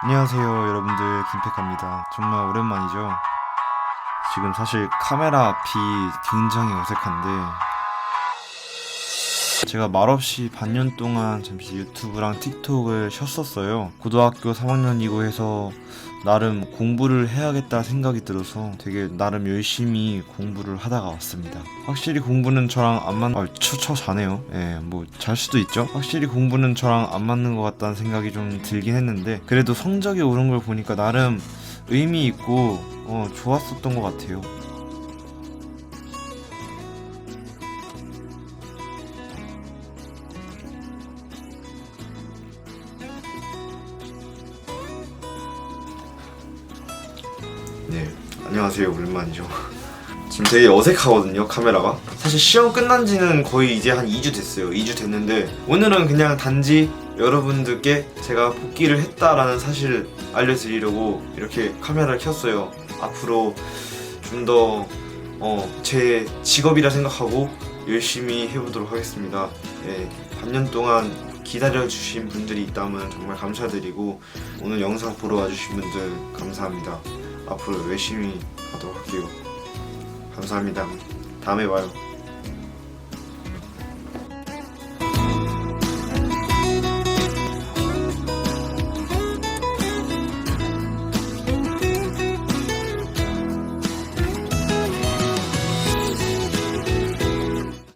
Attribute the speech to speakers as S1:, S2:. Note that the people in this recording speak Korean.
S1: 안녕하세요 여러분들. 김백합니다. 정말 오랜만이죠? 지금 사실 카메라 앞이 굉장히 어색한데 제가 말없이 반년 동안 잠시 유튜브랑 틱톡을 쉬었었어요. 고등학교 3학년이고 해서 나름 공부를 해야겠다 생각이 들어서 되게 나름 열심히 공부를 하다가 왔습니다. 확실히 공부는 저랑 안 맞, 아, 처 처 자네요. 예, 뭐 잘 수도 있죠. 확실히 공부는 저랑 안 맞는 것 같다는 생각이 좀 들긴 했는데 그래도 성적이 오른 걸 보니까 나름 의미 있고 어, 좋았었던 것 같아요. 네, 안녕하세요. 오랜만이죠. 지금 되게 어색하거든요, 카메라가. 사실 시험 끝난 지는 거의 이제 한 2주 됐어요. 2주 됐는데, 오늘은 그냥 단지 여러분들께 제가 복귀를 했다라는 사실을 알려드리려고 이렇게 카메라를 켰어요. 앞으로 좀 더, 어, 제 직업이라 생각하고 열심히 해보도록 하겠습니다. 네, 반년 동안 기다려주신 분들이 있다면 정말 감사드리고, 오늘 영상 보러 와주신 분들 감사합니다. 앞으로 열심히 하도록 할게요. 감사합니다. 다음에 봐요.